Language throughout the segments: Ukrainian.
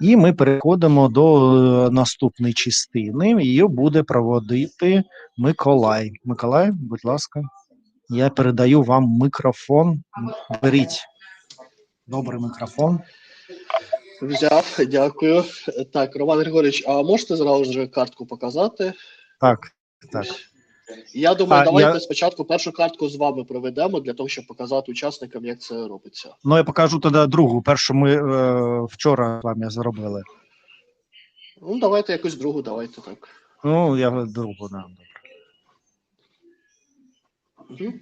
І ми переходимо до е, наступної частини. Її буде проводити Миколай. Миколай, будь ласка, я передаю вам мікрофон. Беріть. Добрий мікрофон. Взяв, дякую. Так, Роман Григорович, а можете зразу ж картку показати? Так, так. Я думаю, А, давайте я- спочатку першу картку з вами проведемо для того, щоб показати учасникам, як це робиться. Ну, я покажу тоді другу. Першу ми е, вчора з вами зробили. Ну, давайте якусь другу, давайте так. Ну, я другу дам. Мгм.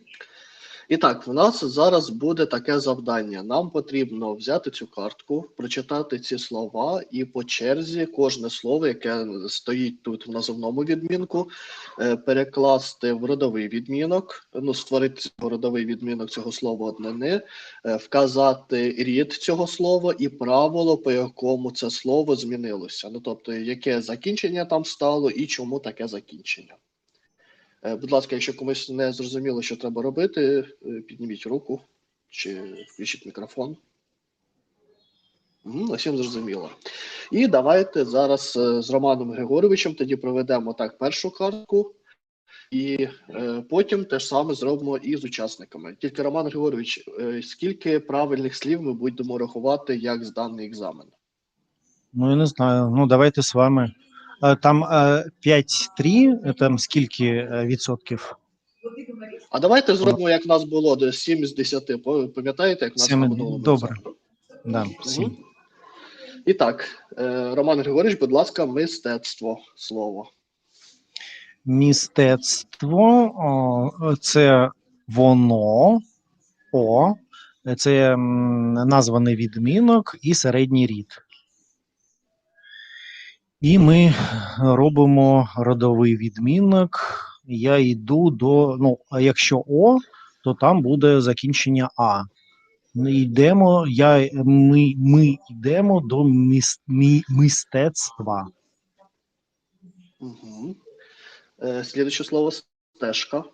І так, в нас зараз буде таке завдання. Нам потрібно взяти цю картку, прочитати ці слова і по черзі кожне слово, яке стоїть тут в назовному відмінку, е, перекласти в родовий відмінок, ну, створити родовий відмінок цього слова однини, е, вказати рід цього слова і правило, по якому це слово змінилося. Ну, тобто, яке закінчення там стало і чому таке закінчення. Е, Будь ласка, якщо комусь не зрозуміло, що треба робити, е, підніміть руку чи включіть мікрофон. Усім зрозуміло. І давайте зараз е, з Романом Григоровичем тоді проведемо так першу картку, і потім те ж саме зробимо і з учасниками. Тільки Роман Григорович, скільки правильних слів ми будемо рахувати як зданий екзамен? Ну, я не знаю. Ну, давайте з вами. Е, Там е, 5-3, е, там скільки е, відсотків? А давайте зробимо, як в нас було, де 7 з 10. Пам'ятаєте, як в нас Сім- на минулому добре. Да, Мгм. сім. І так, е, Роман Григорович, будь ласка, мистецтво слово. Містецтво це воно, о, це названий відмінок і середній рід. І ми робимо родовий відмінок. Я йду до. Ну, а якщо О, то там буде закінчення А. Ми йдемо, я, ми, ми йдемо до міс, мі, мистецтва. Угу. Е, слово стежка.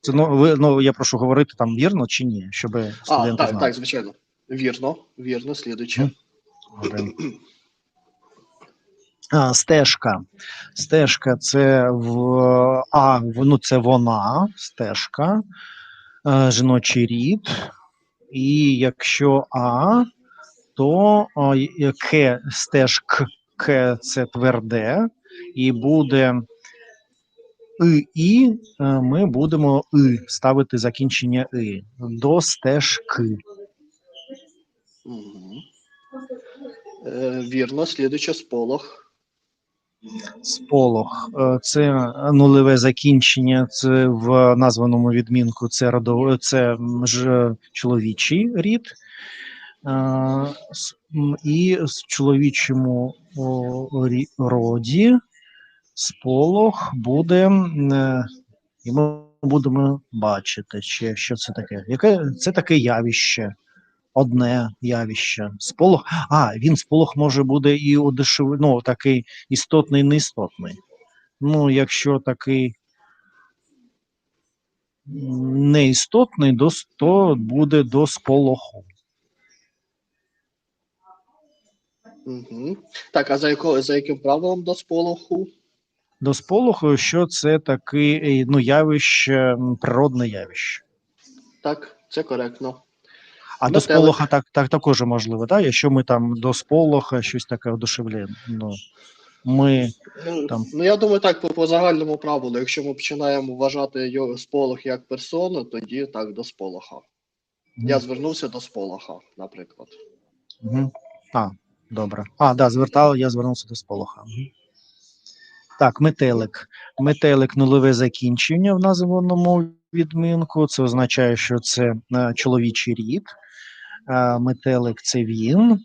Це ну ви ну я прошу говорити там вірно чи ні, щоб А, так, знали. так, звичайно. Вірно, вірно, слідуюче. Стежка. Стежка це в а, ну, це вона, стежка, е, жіночий рід. І якщо А, то К стежк К це тверде, і буде И, і е, ми будемо И ставити закінчення И до стежки. Е, вірно, слідуюче сполох. Сполох Е, це нульове закінчення. Це в названому відмінку. Це родове, це ж чоловічий рід. Е, І з чоловічому роді сполох буде, е, і ми будемо бачити, що це таке. Яке це таке явище? Одне явище. Сполох. А, він сполох може буде і одешев... ну, такий істотний, неістотний. Ну, якщо такий неістотний, то буде до сполоху. Угу. Так, а за, яко, за яким правилом до сполоху? До сполоху, що це такий ну, явище, природне явище. Так, це коректно. А до сполоха так, так також можливо, так? Якщо ми там до сполоха щось таке одушевлюємо. Ну, ми Ну, Там. ну, я думаю, так, по, по загальному правилу, якщо ми починаємо вважати його сполох як персону, тоді так, до сполоха. Я звернувся до сполоха, наприклад. Угу. А, добре. А, да, звертав, я звернувся до сполоха. Мгм. Так, метелик. Метелик нульове закінчення в названому відмінку. Це означає, що це е, чоловічий рід. Е, метелик це він.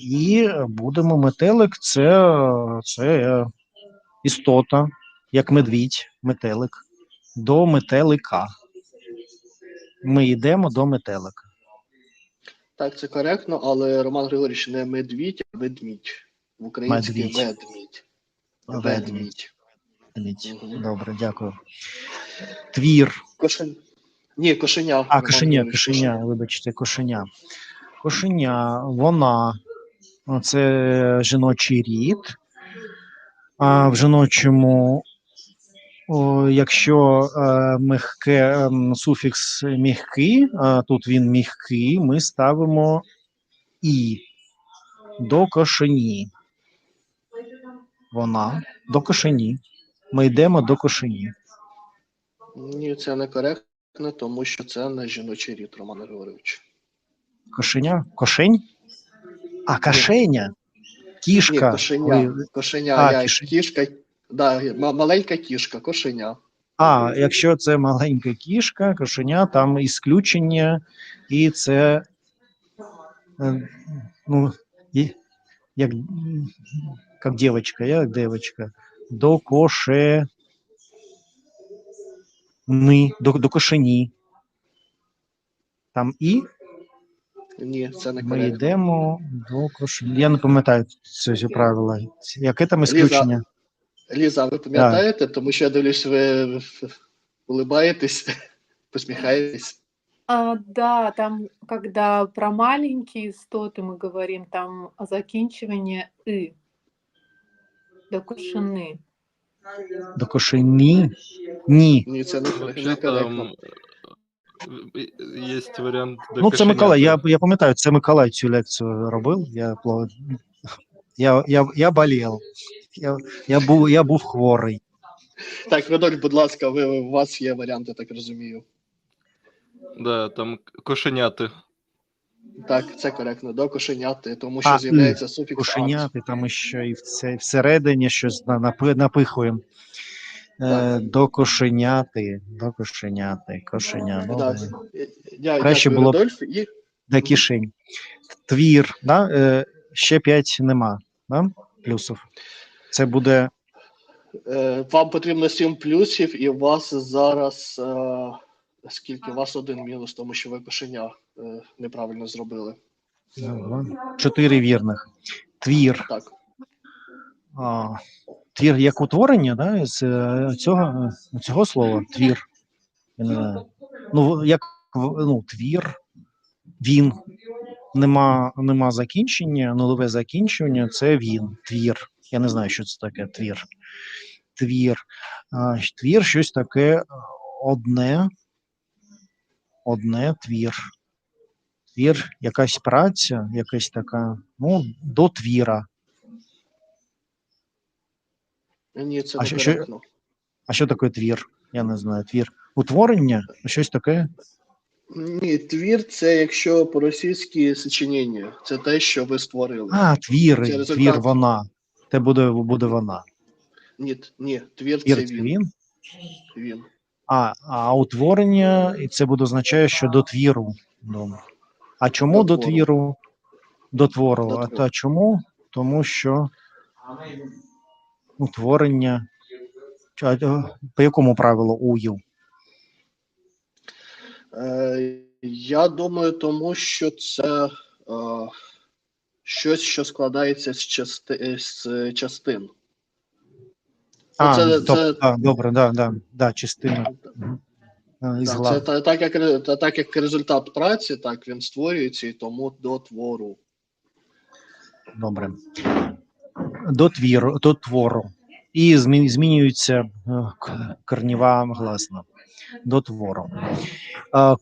І будемо метелик це, це істота, як медвідь, метелик. До метелика. Ми йдемо до метелика. Так, це коректно, але Роман Григорійович не медвідь, а ведмідь. В українській Медвідь. Ведмідь. Ведмідь. Добре, дякую. Твір. Кошен... Ні, кошеня. А, кошеня, кошеня, вибачте, кошеня. Кошеня, вона, це жіночий рід. А в жіночому, о, якщо е, мягке, ем, суфікс мягкий, а тут він мягкий, ми ставимо і до кошені. Вона до кошені. Ми йдемо до кошені. Ні, це не тому що це не жіночий рід, Роман Григорович. Кошеня? Кошень? А, кошеня. Ні, Кішка. кошеня. Ой, Кошеня, А, я, кішеня. кішка, да, маленька кішка, кошеня. А, якщо це маленька кішка, кошеня, там ісключення, і це е, ну, і, як, як дівчинка, як дівчинка. До коше. Ни, до, до кошені. Там і Ні, це не ми коректно. йдемо до кошені. Я не пам'ятаю це, це правило. Яке там ісключення? Ліза, ви пам'ятаєте, тому що я дивлюсь, ви улибаєтесь, посміхаєтесь. А, да, там, когда про маленькие истоты мы говорим, там закінчування «и» до кушини. До кошені? Ні. Ні, це не, коректно. э, есть вариант до Ну, це Миколай. Я, я пам'ятаю, це Миколай цю лекцію робив. Я, я, я, я болів. Я, я, був, я був хворий. Так, Родольф, будь ласка, ви, у вас є варіанти, так розумію. Да, там кошеняти. Так, це коректно, до кошеняти, тому що А, з'являється суфікс. Кошеняти, там ще і всередині щось напихуємо. Е, Так. до кошеняти, до кошеняти, кошеня. Ну, Да. да. Я, Краще було б- і До кишень. Твір, да? е, ще п'ять нема, да? плюсів. Це буде е, вам потрібно 7 плюсів, і у вас зараз е, скільки? У вас один мінус, тому що ви кошеня е, неправильно зробили. Чотири вірних. Твір. Так. А, твір як утворення, да, з е, цього, е, цього слова твір. Я не знаю. Ну, як в- ну, твір, він. Нема, нема закінчення, нульове закінчення це він, твір. Я не знаю, що це таке твір. Твір. А, твір щось таке одне. Одне твір. Твір, якась праця, якась така, ну, до твіра. Ні, це А не що- коректно. А що таке твір? Я не знаю. Твір. Утворення? Щось таке? Ні, твір це якщо по-російськи сочинення, це те, що ви створили. А, твіри, Це твір вона. Це буде, буде вона. Ні, ні, твір Твір це це він. він. він. А, а утворення, і це буде означає, що до твіру. А чому До твіру? До твору. А та чому? Тому що утворення. По якому правилу уїв? Е, я думаю, тому що це е, щось, що складається з частин. А, це- стоп, це- а, добре, да, да, да, частина. Із Так, глав. це та- так, як, та- так як результат праці, так він створюється і тому до твору. Добре. До твіру, до твору. І змінюється е, гласна. До твору.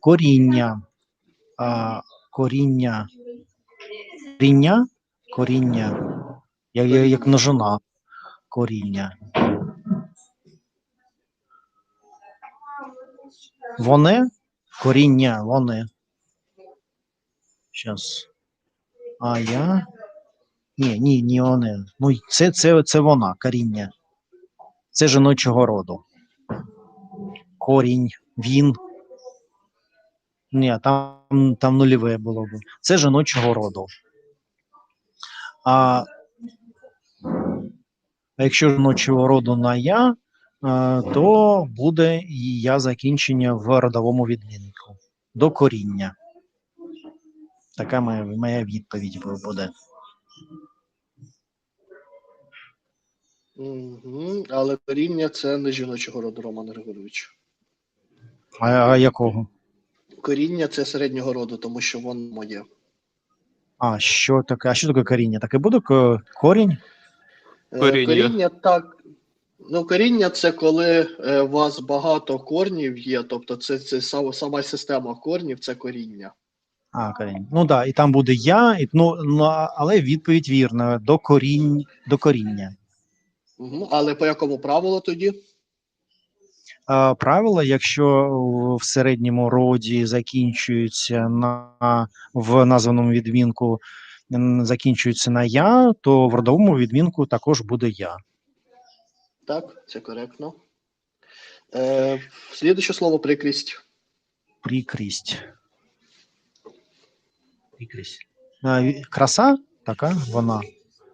Коріння. Коріння. Коріння? Коріння. Як, як, як. Коріння. Вони? Коріння, вони. Щас. А я. Ні, ні, ні вони. Ну, це, це, це вона, коріння. Це жіночого роду. Корінь, він. Ні, там, там нульове було б. Це жіночого роду. А, а якщо жіночого роду на я, то буде і я закінчення в родовому відмінку. До коріння. Така моя, моя відповідь буде. Угу. Але коріння це не жіночого роду, Роман Григорович. А, а якого? Коріння це середнього роду, тому що воно моє. А що таке? А що таке коріння? Таке буде корінь? Е, Коріння. Коріння так. Ну, коріння це коли е, у вас багато корнів є, тобто це, це сама, сама система корнів, це коріння. А, корінь. Ну так, да, і там буде я, і, ну, ну, але відповідь вірна. До корінь, до коріння. Угу. Але по якому правилу тоді? А, правило, якщо в середньому роді закінчується на в названому відмінку закінчується на я, то в родовому відмінку також буде я. Так, це коректно. Е, слідуюче слово прикрість. Прикрість. Прикрість. А, краса така вона.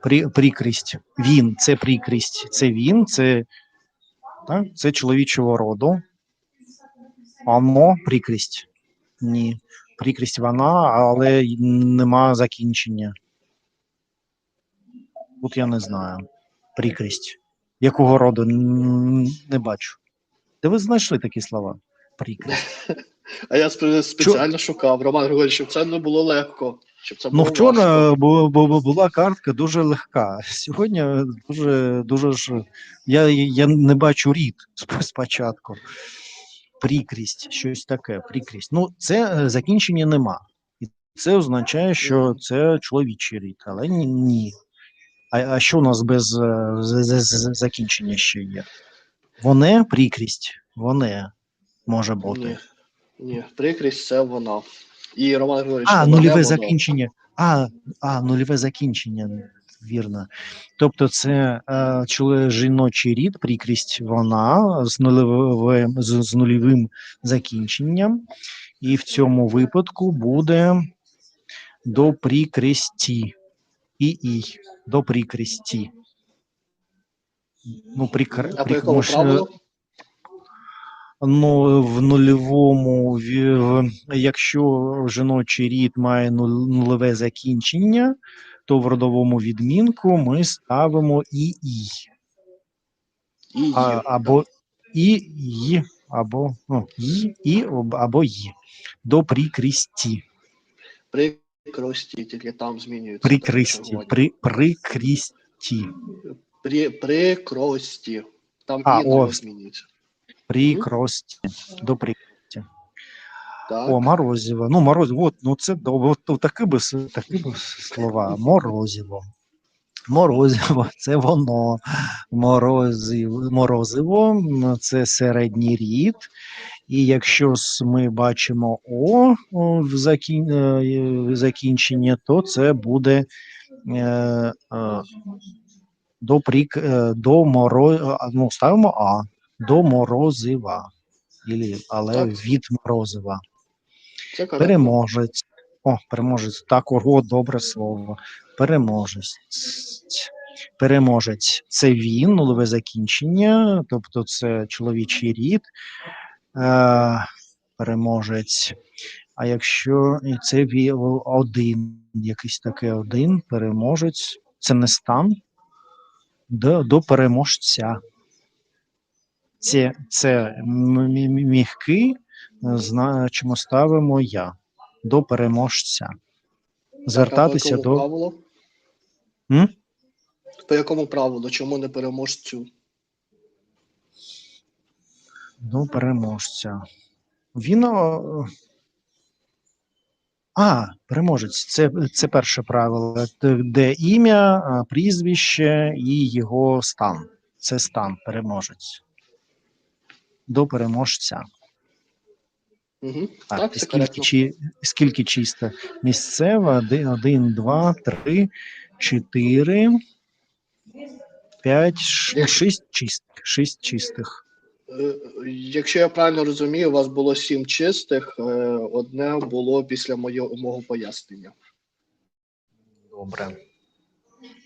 При, прикрість. Він це прикрість. Це він, це, так, це чоловічого роду. Оно прикрість. Ні. Прикрість вона, але нема закінчення. Тут я не знаю. Прикрість. Якого роду? Не бачу. Де ви знайшли такі слова? Прикрість. А я спе- спеціально шукав, Роман Григорійович, щоб це не було легко. Щоб це Ну, вчора важко. бу- бу- бу- була картка дуже легка. Сьогодні дуже дуже ж я, я не бачу рід сп- спочатку. Прикрість, щось таке. Прикрість. Ну, це е, закінчення нема. І це означає, що це чоловічий рід, але ні. ні. А, а що у нас без е, з- з- з- закінчення ще є? Воне прикрість. Воне може бути. Ні, ні, прикрість це вона. І Роман Григорійович, А, нульове воно. закінчення. А, а, нульове закінчення, вірно. Тобто це е, жіночий рід, прикрість вона з нульовим, з, з нульовим закінченням, і в цьому випадку буде до прикресті. І і до прикресті. Ну, прикр... А по якому мож- правилу? Ну, в нульовому, в, якщо жіночий рід має нуль- нульове закінчення, то в родовому відмінку ми ставимо і і. І. А, або і й, або ну, і, і або й. До прикрісті. Прикрості, тільки там змінюється. Прикрісті. чергування. При, прикрісті. При, прикрості. Там А, і о, не змінюється. Прикрості. До при... Так. О, морозиво. Ну, морозиво, от, ну це до- от, от такі би, с- такі би слова. Морозиво. Морозиво, це воно. Морозиво, морозиво це середній рід. І якщо ми бачимо О, о в закін, е, закінченні, то це буде е, е, до, прик, е, до моро, ну, ставимо А, до морозива. Але Так. від морозива. Переможець. О, переможець. Так, ого, добре слово. Переможець. Переможець це він, нульове закінчення, тобто це чоловічий рід. Е, переможець. А якщо це один, якийсь такий один, переможець, це не стан до, до переможця. Це, це м- м- мігкий, значимо ставимо я до переможця. Звертатися до. правилу? М? По якому правилу? Чому не переможцю? До переможця. Він. о, А, переможець. Це, це перше правило, де ім'я, прізвище і його стан. Це стан, переможець. До переможця. Угу. Так, Так, скільки, чи, скільки чисто? Місцева, один, один, два, три, чотири, п'ять, шість чистих. Шість чистих. Е, Якщо я правильно розумію, у вас було сім чистих, е, одне було після моєго мого пояснення. Добре.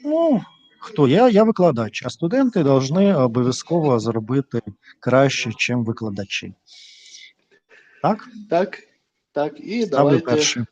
Ну, хто? Я, я викладач, а студенти повинні обов'язково зробити краще, ніж викладачі. Так? Так, так, і Ставлю давайте. перші.